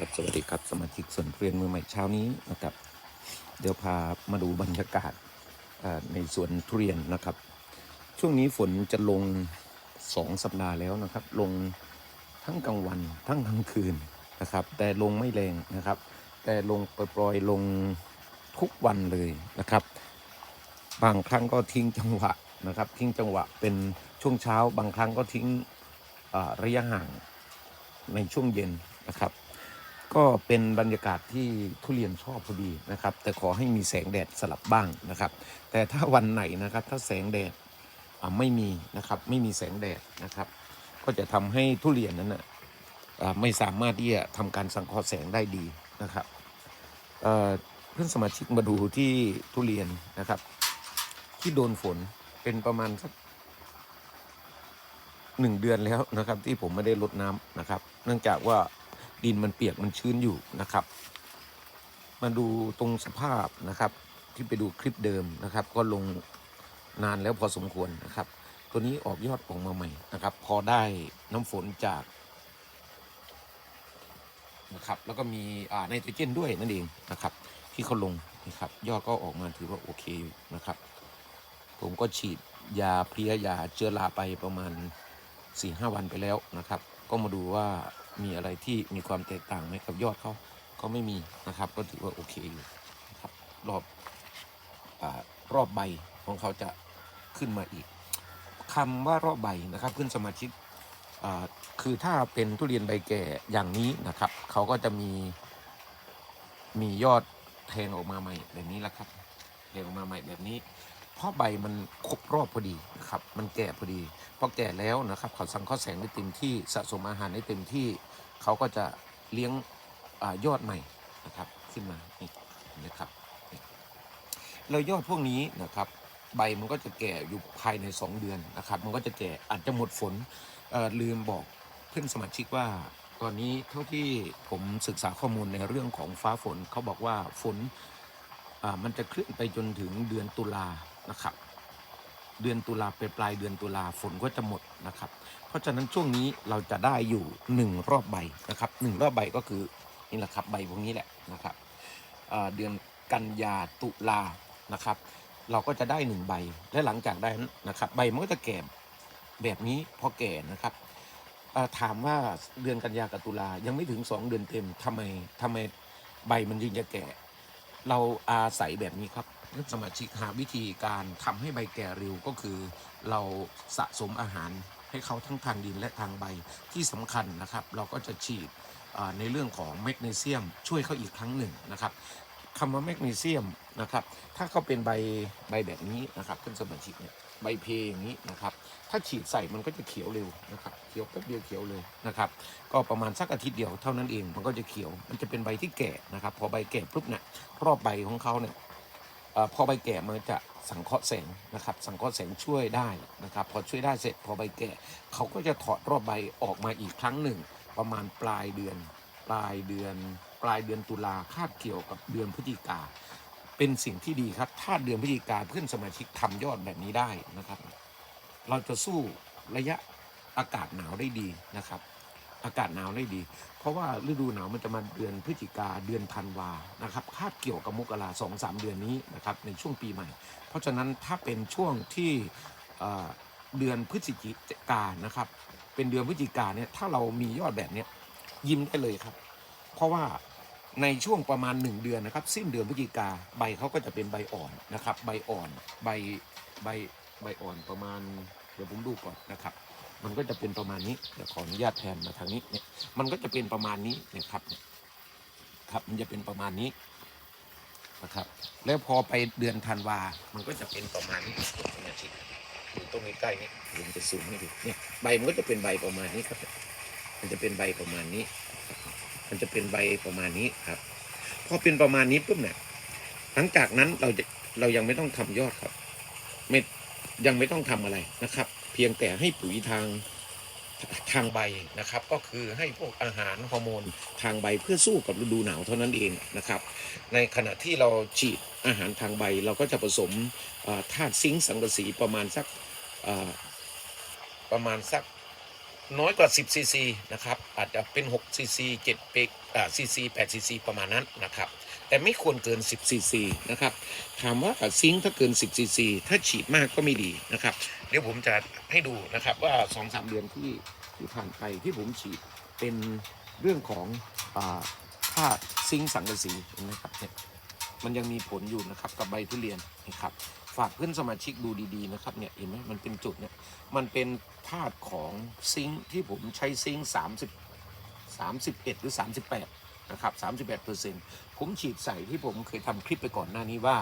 ครับสวัสดีครับสมาชิกส่วนเรียนมือใหม่เช้านี้นะครับ เดี๋ยวพามาดูบรรยากาศในสวนทุเรียนนะครับ ช่วงนี้ฝนจะลงสองสัปดาห์แล้วนะครับ ลงทั้งกลางวันทั้งกลางคืนนะครับ แต่ลงไม่แรงนะครับ แต่ลงปล่อยๆลงทุกวันเลยนะครับ บางครั้งก็ทิ้งจังหวะนะครับ ทิ้งจังหวะเป็นช่วงเช้า บางครั้งก็ทิ้งระยะห่างในช่วงเย็นนะครับ ก็เป็นบรรยากาศที่ทุเรียนชอบพอดีนะครับ แต่ขอให้มีแสงแดดสลับบ้างนะครับ แต่ถ้าวันไหนนะครับถ้าแสงแดดไม่มีนะครับไม่มีแสงแดดนะครับ ก็จะทำให้ทุเรียนนั้นนะอ่าไม่สามารถที่จะทำการสังเคราะห์แสงได้ดีนะครับเอ่อเพื่อนสมาชิกมาดูที่ทุเรียนนะครับ ที่โดนฝนเป็นประมาณสักหนึ่งเดือนแล้วนะครับ ที่ผมไม่ได้รดน้ำนะครับ เนื่องจากว่า ดินมันเปียกมันชื้นอยู่นะครับ มาดูตรงสภาพนะครับ ที่ไปดูคลิปเดิมนะครับ ก็ลงนานแล้วพอสมควรนะครับ ตัวนี้ออกยอดออกมาใหม่นะครับ พอได้น้ำฝนจากนะครับ แล้วก็มีอ่าไนโตรเจนด้วยนั่นเองนะครับ ที่เขาลงนะครับยอดก็ออกมาถือว่าโอเคนะครับ ผมก็ฉีดยาเพลี้ยยาเชื้อราไปประมาณ4ี่ห้าวันไปแล้วนะครับ ก็มาดูว่ามีอะไรที่มีความแตกต่างไหมกับยอดเขาก็ไม่มีนะครับ ก็ถือว่าโอเคอยู่ครับรอบอรอบใบของเขาจะขึ้นมาอีกคำว่ารอบใบนะครับเพื่อนสมาชิกคือถ้าเป็นทุเรียนใบแก่อย่างนี้นะครับเขาก็จะมีมียอดแทงออกมาใหม่แบบนี้แหละครับแทงออกมาใหม่แบบนี้ เพราะใบมันครบรอบพอดีนะครับ มันแก่พอดีพอแก่แล้วนะครับเขาสังเคราะห์แสงได้เต็มที่สะสมอาหารได้เต็มที่ เขาก็จะเลี้ยงอยอดใหม่นะครับขึ้นมานี่นะครับนี่แล้วยอดพวกนี้นะครับ ใบมันก็จะแก่อยู่ภายใน 2 เดือนนะครับ มันก็จะแก่อาจจะหมดฝนลืมบอกเพื่อนสมาชิกว่า ตอนนี้เท่าที่ผมศึกษาข้อมูลในเรื่องของฟ้าฝนเขาบอกว่าฝนมันจะเคลื่อนไปจนถึงเดือนตุลานะครับ เดือนตุลาไปปลายเดือนตุลาฝนก็จะหมดนะครับ เพราะฉะนั้นช่วงนี้เราจะได้อยู่หนึ่งรอบใบนะครับหนึ่งรอบใบก็คือนี่แหละครับใบพวกนี้แหละนะครับเดือนกันยาตุลานะครับ เราก็จะได้หนึ่งใบและหลังจากนั้นนะครับ ใบมันก็จะแก่แบบนี้พอแก่นะครับาถามว่าเดือนกันยากับตุลายังไม่ถึงสองเดือนเต็มทำไมทำไมใบมันยังจะแก่ เราอาศัยแบบนี้ครับ สมาชิกหาวิธีการทำให้ใบแก่เร็วก็คือ เราสะสมอาหารให้เขาทั้งทางดินและทางใบที่สำคัญนะครับ เราก็จะฉีดในเรื่องของแมกนีเซียมช่วยเขาอีกครั้งหนึ่งนะครับคำว่าแมกนีเซียมนะครับ ถ้าเขาเป็นใบใบแบบนี้นะครับเพื่อนสมาชิกเนี่ยใบเพอย่างนี้นะครับ ถ้าฉีดใส่มันก็จะเขียวเร็วนะครับ เขียวแป๊บเดียวเขียวเลยนะครับ ก็ประมาณสักอาทิตย์เดียวเท่านั้นเอง มันก็จะเขียว มันจะเป็นใบที่แก่นะครับ พอใบแก่ปุ๊บเนี่ยรอบใบของเขาเนี่ย พอใบแก่มันจะสังเคราะห์แสงนะครับ สังเคราะห์แสงช่วยได้นะครับ พอช่วยได้เสร็จพอใบแก่เขาก็จะถอดรอบใบออกมาอีกครั้งหนึ่ง ประมาณปลายเดือน ปลายเดือน ปลายเดือนตุลาคาบเกี่ยวกับเดือนพฤศจิกา เป็นสิ่งที่ดีครับ ถ้าเดือนพฤศจิกาเพื่อนสมาชิกทำยอดแบบนี้ได้นะครับ เราจะสู้ระยะอากาศหนาวได้ดีนะครับ อากาศหนาวได้ดี เพราะว่าฤดูหนาวมันจะมาเดือนพฤศจิกาเดือนธันวานะครับคาบเกี่ยวกับมกราสองสามเดือนนี้นะครับในช่วงปีใหม่ เพราะฉะนั้นถ้าเป็นช่วงที่เเดือนพฤศจิกานะครับ เป็นเดือนพฤศจิกาเนี่ยถ้าเรามียอดแบบเนี้ยยิ้มได้เลยครับ เพราะว่าในช่วงประมาณ 1 เดือนนะครับ สิ้นเดือนพฤศจิกาใบเขาก็จะเป็นใบอ่อนนะครับ ใบอ่อนใบใบใบอ่อนประมาณเดี๋ยวผมดูก่อนนะครับ มันก็จะเป็นประมาณนี้เดี๋ยวขออนุญาตแทนมาทางนี้เนี่ยมันก็จะเป็นประมาณนี้เนะครับเนี่ยครับมันจะเป็นประมาณนี้นะครับ แล้วพอไปเดือนธันวา มันก็จะเป็นประมาณนี้เนี่ยที่อยู่ตรงใกล้ๆนี่ผมจะซูมให้ดูเนี่ยใบมันก็จะเป็นใบประมาณนี้ครับ มันจะเป็นใบประมาณนี้ มันจะเป็นใบประมาณนี้ครับ พอเป็นประมาณนี้ปุ๊บเนี่ยหลังจากนั้นเราจะเรายังไม่ต้องทำยอดครับไม่ยังไม่ต้องทำอะไรนะครับ เพียงแต่ให้ปุ๋ยทางทางใบนะครับ ก็คือให้พวกอาหารฮอร์โมนทางใบเพื่อสู้กับฤดูหนาวเท่านั้นเองนะครับ ในขณะที่เราฉีดอาหารทางใบ เราก็จะผสมธาตุซิงค์สังกะสีประมาณสักประมาณสักน้อยกว่า 10ซีซีนะครับ อาจจะเป็น6ซีซี7เปกอ่าซีซี8ซีซีประมาณนั้นนะครับ แต่ไม่ควรเกิน 10ซีซีนะครับถามว่าซิงค์ถ้าเกิน 10ซีซีถ้าฉีดมากก็ไม่ดีนะครับ เดี๋ยวผมจะให้ดูนะครับว่า2-3เดือนที่ที่ผ่านไปที่ผมฉีดเป็นเรื่องของอาค่าซิงค์สังกะสีนไหมครับเนี่ยมันยังมีผลอยู่นะครับกับใบทุเรียนนะครับฝากเพื่อนสมาชิกดูดีๆนะครับเนี่ยเห็นไหมมันเป็นจุดเนี่ยมันเป็นธาตุของซิงค์ที่ผมใช้ซิงค์30 31 หรือ 38 นะครับ38เปอร์เซ็นต์ผมฉีดใส่ที่ผมเคยทำคลิปไปก่อนหน้านี้ว่า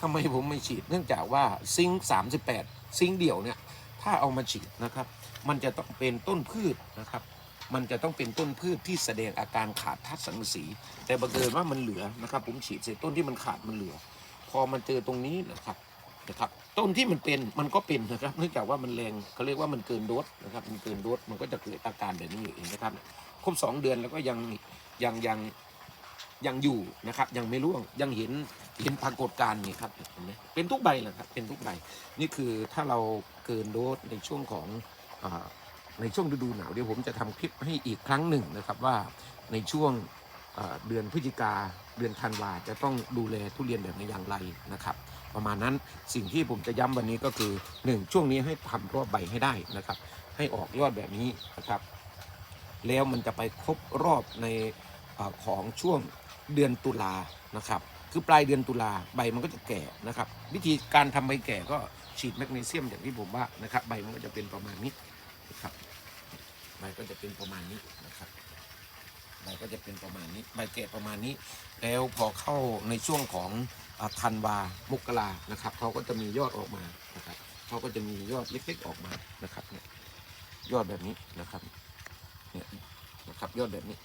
ทำไมผมไม่ฉีดเนื่องจากว่าซิงค์38 ซิงค์เดี่ยวเนี่ยถ้าเอามาฉีดนะครับ มันจะต้องเป็นต้นพืชนะครับ มันจะต้องเป็นต้นพืชที่แสดงอาการขาดธาตุสังกะสี แต่บังเอิญว่ามันเหลือนะครับ ผมฉีดเสร็จต้นที่มันขาดมันเหลือ พอมันเจอตรงนี้นะครับนะครับต้นที่มันเป็นมันก็เป็นนะครับเนื่องจากว่ามันแรงเขาเรียกว่ามันเกินโดสนะครับมันเกินโดสมันก็จะเกิดอาการแบบนี้อยู่เองนะครับครบสองเดือนแล้วก็ยัง ยังยังยังอยู่นะครับ ยังไม่ร่วงยังเห็นเห็นปรากฏการณ์นี่ครับเห็นไหมเป็นทุกใบแหละครับเป็นทุกใบนี่คือถ้าเราเกินโดสในช่วงของอในช่วงฤดูหนาวเดี๋ยวผมจะทำคลิปให้อีกครั้งหนึ่งนะครับว่าในช่วงเดือนพฤศจิกาเดือนธันวาจะต้องดูแลทุเรียนแบบไหนอย่างไรนะครับ ประมาณนั้นสิ่งที่ผมจะย้ำวันนี้ก็คือหนึ่งช่วงนี้ให้ทำรอบใบให้ได้นะครับ ให้ออกยอดแบบนี้นะครับ แล้วมันจะไปครบรอบในอของช่วงเดือนตุลานะครับ คือปลายเดือนตุลาใบมันก็จะแก่นะครับ วิธีการทำใบแก่ก็ฉีดแมกนีเซียมอย่างที่ผมว่านะครับ ใบมันก็จะเป็นประมาณนี้นะครับใบก็จะเป็นประมาณนี้นะครับใบก็จะเป็นประมาณนี้ใบแก่ประมาณนี้ แล้วพอเข้าในช่วงของธันวามกรานะครับเขาก็จะมียอดออกมานะครับเขาก็จะมียอดเล็กๆออกมานะครับเนี่ยยอดแบบนี้นะครับ ยอดแบบนี้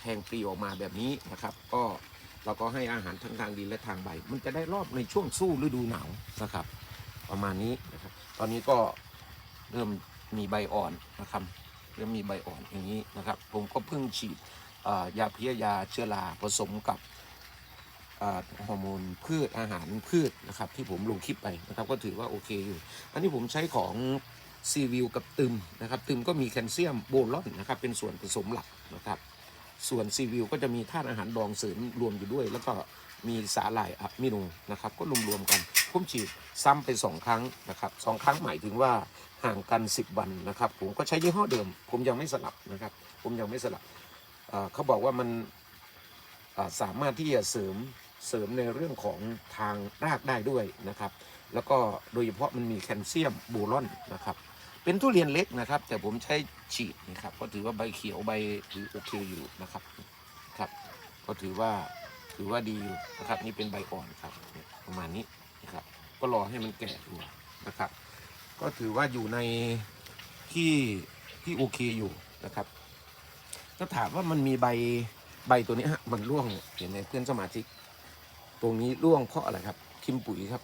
แทงปลีออกมาแบบนี้นะครับ ก็เราก็ให้อาหารทั้งทางดินและทางใบ มันจะได้รอบในช่วงสู้ฤดูหนาวนะครับ ประมาณนี้นะครับ ตอนนี้ก็เริ่มมีใบอ่อนนะครับเริ่มมีใบอ่อนอย่างนี้นะครับ ผมก็เพิ่งฉีดยาเพลี้ยยาเชื้อราผสมกับฮอร์โมนพืชอาหารพืชนะครับ ที่ผมลงคลิปไปนะครับ ก็ถือว่าโอเคอยู่ อันนี้ผมใช้ของ ซีวิวกับตึมนะครับตึมก็มีแคลเซียมโบรอนนะครับเป็นส่วนผสมหลักนะครับส่วนซีวิวก็จะมีธาตุอาหารดองเสริมรวมอยู่ด้วย แล้วก็มีสาหร่ายอะมิโนนะครับก็รวมๆกันผมฉีดซ้ำไปสองครั้งนะครับสองครั้งหมายถึงว่าห่างกัน 10 วันนะครับ ผมก็ใช้ยี่ห้อเดิม ผมยังไม่สลับนะครับ ผมยังไม่สลับเขาบอกว่ามันสามารถที่จะเสริมเสริมในเรื่องของทางรากได้ด้วยนะครับ แล้วก็โดยเฉพาะมันมีแคลเซียมโบรอนนะครับ เป็นทุเรียนเล็กนะครับ แต่ผมใช้ฉีดนะครับก็ถือว่าใบเขียวใบถือโอเคอยู่นะครับครับ ก็ถือว่าถือว่าดีอยู่นะครับ นี่เป็นใบอ่อนครับ ประมาณนี้นะครับ ก็รอให้มันแก่อยู่นะครับ ก็ถือว่าอยู่ในที่ที่โอเคอยู่นะครับถ้าถามว่ามันมีใบใบตัวนี้ฮะมันร่วงเห็นไหมเพื่อนสมาชิก ตรงนี้ร่วงเพราะอะไรครับ คิมปุ๋ยครับ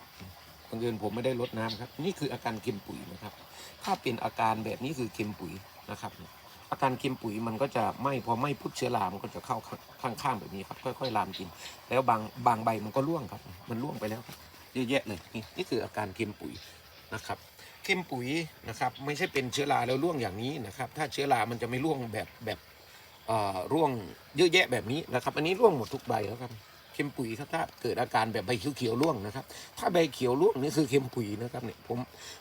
บังเอิญผมไม่ได้ลดน้ำครับ นี่คืออาการเค็มปุ๋ยนะครับ ถ้าเป็นอาการแบบนี้คือเค็มปุ๋ยนะครับ อาการเค็มปุ๋ยมันก็จะไหม่พอไหม่พุทธเชื้อรามันก็จะเข้าข้างข้างๆแบบนี้ครับ ค่อยๆลามกิน แล้วบางบางใบมันก็ร่วงครับ มันร่วงไปแล้วครับเยอะแยะเลยนี่นี่คืออาการเค็มปุ๋ยนะครับเค็มปุ๋ยนะครับไม่ใช่เป็นเชื้อราแล้วร่วงอย่างนี้นะครับ ถ้าเชื้อรามันจะไม่ร่วงแบบแบบเอ่อร่วงเยอะแยะแบบนี้นะครับ อันนี้ร่วงหมดทุกใบแล้วครับ เค็มปุ๋ยครับถ้าเกิดอาการแบบใบเขียวๆร่วงนะครับ ถ้าใบเขียวร่วงนี่คือเค็มปุ๋ยนะครับเนี่ยผม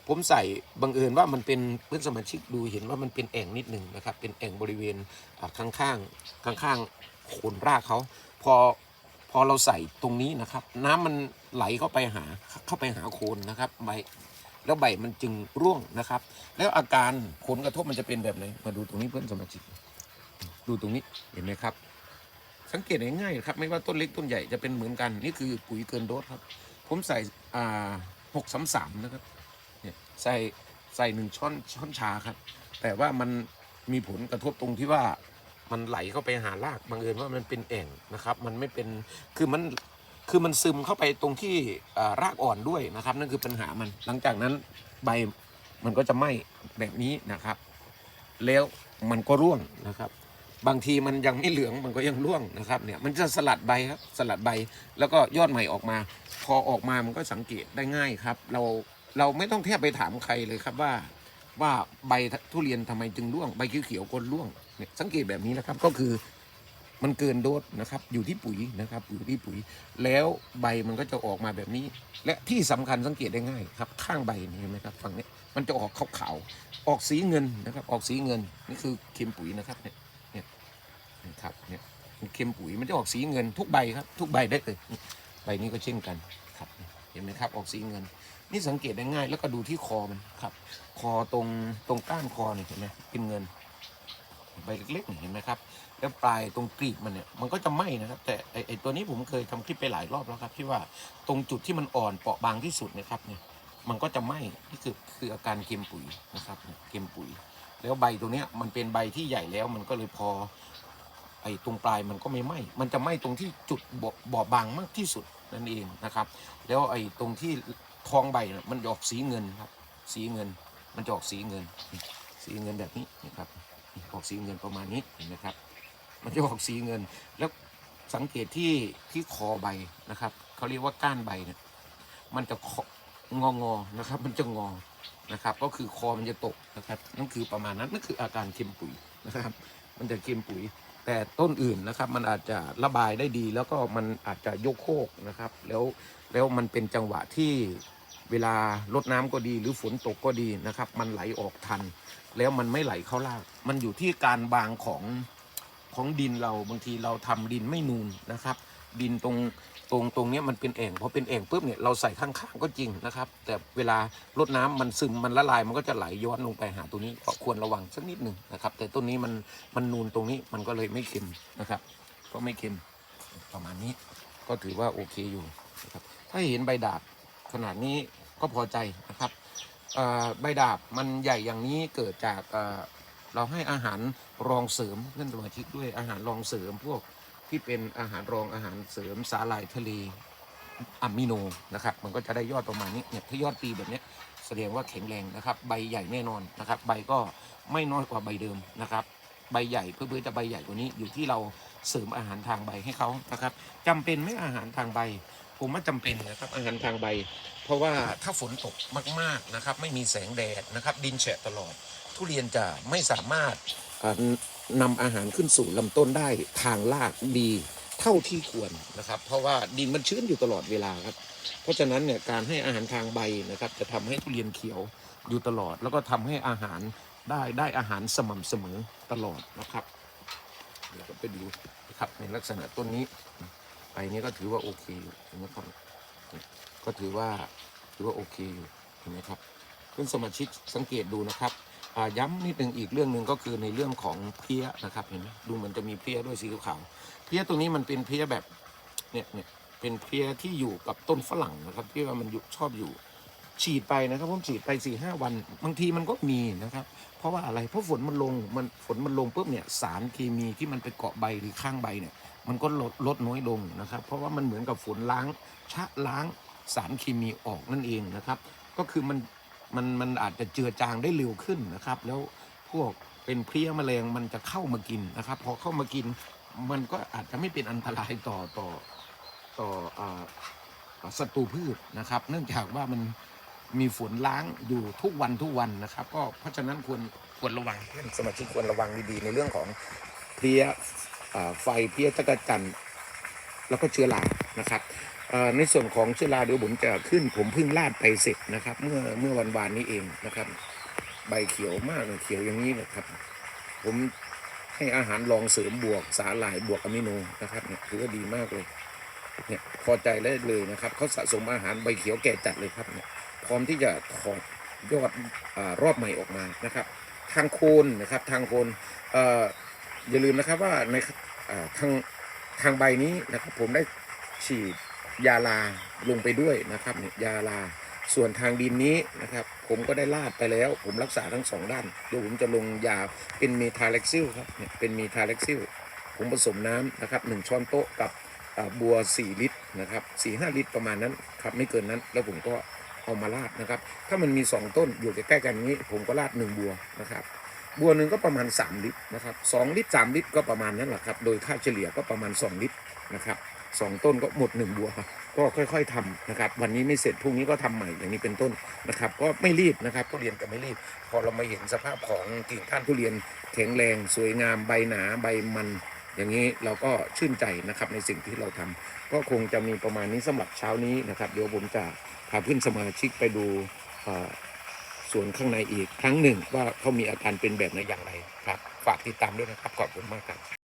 ผมใส่บังเอิญว่ามันเป็นเพื่อนสมาชิกดูเห็นว่ามันเป็นแอ่งนิดหนึ่งนะครับ เป็นแอ่งบริเวณอ่าข้างๆข้างๆโคนรากเขาพอพอเราใส่ตรงนี้นะครับ น้ำมันไหลเข้าไปหาเข้าไปหาโคนนะครับใบแล้วใบมันจึงร่วงนะครับ แล้วอาการผลกระทบมันจะเป็นแบบไหนมาดูตรงนี้เพื่อนสมาชิก ดูตรงนี้เห็นไหมครับ สังเกตง่ายๆครับ ไม่ว่าต้นเล็กต้นใหญ่จะเป็นเหมือนกัน นี่คือปุ๋ยเกินโดสครับ ผมใส่อ่าหกสามสามนะครับเนี่ยใส่ใส่หนึ่งช้อนช้อนชาครับ แต่ว่ามันมีผลกระทบตรงที่ว่ามันไหลเข้าไปหารากบังเอิญว่ามันเป็นแอ่งนะครับ มันไม่เป็นคือมันคือมันซึมเข้าไปตรงที่รากอ่อนด้วยนะครับ นั่นคือปัญหามันหลังจากนั้นใบมันก็จะไหม้แบบนี้นะครับ แล้วมันก็ร่วงนะครับ บางทีมันยังไม่เหลืองมันก็ยังร่วงนะครับเนี่ยมันจะสลัดใบครับสลัดใบแล้วก็ยอดใหม่ออกมา พอออกมามันก็สังเกตได้ง่ายครับ เราเราไม่ต้องแทบไปถามใครเลยครับว่าว่าใบทุเรียนทำไมจึงร่วงใบเขียวๆก็ร่วงเนี่ยสังเกตแบบนี้นะครับก็คือมันเกินโดสนะครับอยู่ที่ปุ๋ยนะครับอยู่ที่ปุ๋ย แล้วใบมันก็จะออกมาแบบนี้ และที่สำคัญสังเกตได้ง่ายครับ ข้างใบนี่เห็นไหมครับฝั่งนี้มันจะออกขาวๆออกสีเงินนะครับออกสีเงินนี่คือเค็มปุ๋ยนะครับเนี่ย ครับเนี่ยเค็มปุ๋ยมันจะออกสีเงินทุกใบครับ ทุกใบได้เลยใบนี้ก็เช่นกันครับ เห็นไหมครับออกสีเงิน นี่สังเกตได้ง่าย แล้วก็ดูที่คอมันครับ คอตรงตรงก้านคอเนี่ยเห็นไหมเป็นเงินใบเล็กๆเห็นไหมครับ แล้วปลายตรงกรีบมันเนี่ยมันก็จะไหม้นะครับ แต่ไอไอตัวนี้ผมเคยทำคลิปไปหลายรอบแล้วครับที่ว่าตรงจุดที่มันอ่อนเปราะบางที่สุดนะครับเนี่ยมันก็จะไหม้นี่คือคืออาการเค็มปุ๋ยนะครับเนี่ยเค็มปุ๋ย แล้วใบตัวเนี้ยมันเป็นใบที่ใหญ่แล้วมันก็เลยพอ ไอ้ตรงปลายมันก็ไม่ไหม้ มันจะไหม้ตรงที่จุดบอบบอบางมากที่สุดนั่นเองนะครับ แล้วไอ้ตรงที่ทองใบน่ะมันออกสีเงินครับ สีเงิน มันจะออกสีเงิน สีเงินแบบนี้นะครับ ออกสีเงินประมาณนี้เห็นไหมครับ มันจะออกสีเงิน แล้วสังเกตที่ที่คอใบนะครับเขาเรียกว่าก้านใบเนี่ย มันจะงองอๆนะครับ มันจะงอ นะครับ ก็คือคอมันจะตกนะครับ นั่นคือประมาณนั้น นั่นคืออาการเค็มปุ๋ยนะครับ มันจะเค็มปุ๋ย แต่ต้นอื่นนะครับมันอาจจะระบายได้ดี แล้วก็มันอาจจะยกโคกนะครับ แล้วแล้วมันเป็นจังหวะที่เวลารดน้ำก็ดี หรือฝนตกก็ดีนะครับ มันไหลออกทัน แล้วมันไม่ไหลเข้าราก มันอยู่ที่การบางของของดินเราบางทีเราทำดินไม่นูนนะครับ ดินตรง ตรงตรงนี้มันเป็นแอ่งพอเป็นแอ่งปุ๊บเนี่ยเราใส่ข้างๆก็จริงนะครับ แต่เวลารดน้ำมันซึมมันละลายมันก็จะไหลย้อนลงไปหาตัวนี้ก็ควรระวังสักนิดหนึ่งนะครับ แต่ต้นนี้มันมันนูนตรงนี้มันก็เลยไม่เค็มนะครับ ก็ไม่เค็มประมาณนี้ก็ถือว่าโอเคอยู่นะครับถ้าเห็นใบดาบขนาดนี้ก็พอใจนะครับใบดาบมันใหญ่อย่างนี้เกิดจากเราให้อาหารรองเสริมเพื่อนสมาชิกด้วยอาหารรองเสริมพวก ที่เป็นอาหารรองอาหารเสริมสาหร่ายทะเลอะมิโนนะครับ มันก็จะได้ยอดประมาณนี้เนี่ยถ้ายอดปีแบบนี้แสดงว่าแข็งแรงนะครับ ใบใหญ่แน่นอนนะครับ ใบก็ไม่น้อยกว่าใบเดิมนะครับ ใบใหญ่เพื่อจะใบใหญ่กว่านี้อยู่ที่เราเสริมอาหารทางใบให้เขานะครับจำเป็นไหมอาหารทางใบ ผมว่าจำเป็นนะครับอาหารทางใบ เพราะว่าถ้าฝนตกมากๆนะครับ ไม่มีแสงแดดนะครับ ดินแฉะตลอด ทุเรียนจะไม่สามารถ นำอาหารขึ้นสู่ลำต้นได้ทางรากดีเท่าที่ควรนะครับ เพราะว่าดินมันชื้นอยู่ตลอดเวลาครับ เพราะฉะนั้นเนี่ยการให้อาหารทางใบนะครับ จะทำให้ทุเรียนเขียวอยู่ตลอด แล้วก็ทำให้อาหารได้ได้อาหารสม่ำเสมอตลอดนะครับเดี๋ยวไปดูนะครับในลักษณะต้นนี้ไปนี้ก็ถือว่าโอเคอยู่เห็นไหมครับก็ถือว่าถือว่าโอเคอยู่เห็นไหมครับเพื่อนสมาชิกสังเกตดูนะครับ ย้ำนิดนึงอีกเรื่องหนึ่งก็คือในเรื่องของเพี้ยนะครับเห็นไหมดูเหมือนจะมีเพี้ยด้วยสีขาวเพี้ยตัวนี้มันเป็นเพี้ยแบบเนี่ยเนี่ยเป็นเพี้ยที่อยู่กับต้นฝรั่งนะครับที่ว่ามันอยู่ชอบอยู่ฉีดไปนะครับผมฉีดไปสี่ห้าวัน บางทีมันก็มีนะครับ เพราะว่าอะไรเพราะฝนมันลงมันฝนมันลงปุ๊บเนี่ยสารเคมีที่มันไปเกาะใบหรือข้างใบเนี่ยมันก็ลดลดน้อยลงนะครับ เพราะว่ามันเหมือนกับฝนล้างชะล้างสารเคมีออกนั่นเองนะครับ ก็คือมัน มันมันอาจจะเจือจางได้เร็วขึ้นนะครับ แล้วพวกเป็นเพลี้ยแมลงมันจะเข้ามากินนะครับ พอเข้ามากินมันก็อาจจะไม่เป็นอันตรายต่อต่อต่ออ่าศัตรูพืชนะครับ เนื่องจากว่ามันมีฝนล้างอยู่ทุกวันทุกวันนะครับ ก็เพราะฉะนั้นควรควรระวังเพื่อนสมาชิกควรระวังดีๆในเรื่องของเพลี้ยไฟเพลี้ยจักรจันแล้วก็เชื้อรานะครับ ในส่วนของเชื้อราเดี๋ยวผมจะขึ้น ผมเพิ่งลาดไปเสร็จนะครับ เมื่อเมื่อวันวานนี้เองนะครับ ใบเขียวมากเลยเขียวอย่างนี้นะครับ ผมให้อาหารรองเสริมบวกสาหร่ายบวกอะมิโนนะครับเนี่ยถือว่าดีมากเลยเนี่ยพอใจเลยเลยนะครับเขาสะสมอาหารใบเขียวแก่จัดเลยครับเนี่ยพร้อมที่จะถอดยอดอรอบใหม่ออกมานะครับ ทางโคนนะครับทางโคนเอ่ออย่าลืมนะครับว่าในทางทางใบนี้นะครับผมได้ฉีด ยาลาลงไปด้วยนะครับเนี่ยยาลาส่วนทางดินนี้นะครับ ผมก็ได้ลาดไปแล้ว ผมรักษาทั้งสองด้านเดี๋ยวผมจะลงยาเป็นเมทาเล็กซิลครับเนี่ยเป็นเมทาเล็กซิลผมผสมน้ำนะครับหนึ่งช้อนโต๊ะกับบัว 4 ลิตรนะครับสี่ห้าลิตรประมาณนั้นครับไม่เกินนั้นแล้วผมก็เอามาลาดนะครับ ถ้ามันมี 2 ต้นอยู่ใกล้ๆกันนี้ ผมก็ลาด 1 บัวนะครับบัวหนึ่งก็ประมาณ 3 ลิตรนะครับ2ลิตร3 ลิตรก็ประมาณนั้นแหละครับโดยค่าเฉลี่ยก็ประมาณ 2 ลิตรนะครับ สองต้นก็หมดหนึ่งบัวครับก็ค่อย ๆทำนะครับ วันนี้ไม่เสร็จพรุ่งนี้ก็ทำใหม่อย่างนี้เป็นต้นนะครับ ก็ไม่รีบนะครับทุเรียนก็ไม่รีบ พอเรามาเห็นสภาพของกิ่งก้านทุเรียนแข็งแรง สวยงามใบหนาใบมัน อย่างนี้เราก็ชื่นใจนะครับในสิ่งที่เราทำก็คงจะมีประมาณนี้สำหรับเช้านี้นะครับเดี๋ยวผมจะพาเพื่อนสมาชิกไปดูสวนข้างในอีกครั้งหนึ่งว่าเขามีอาการเป็นแบบไหนอย่างไรครับ ฝากติดตามด้วยนะครับขอบคุณมากครับ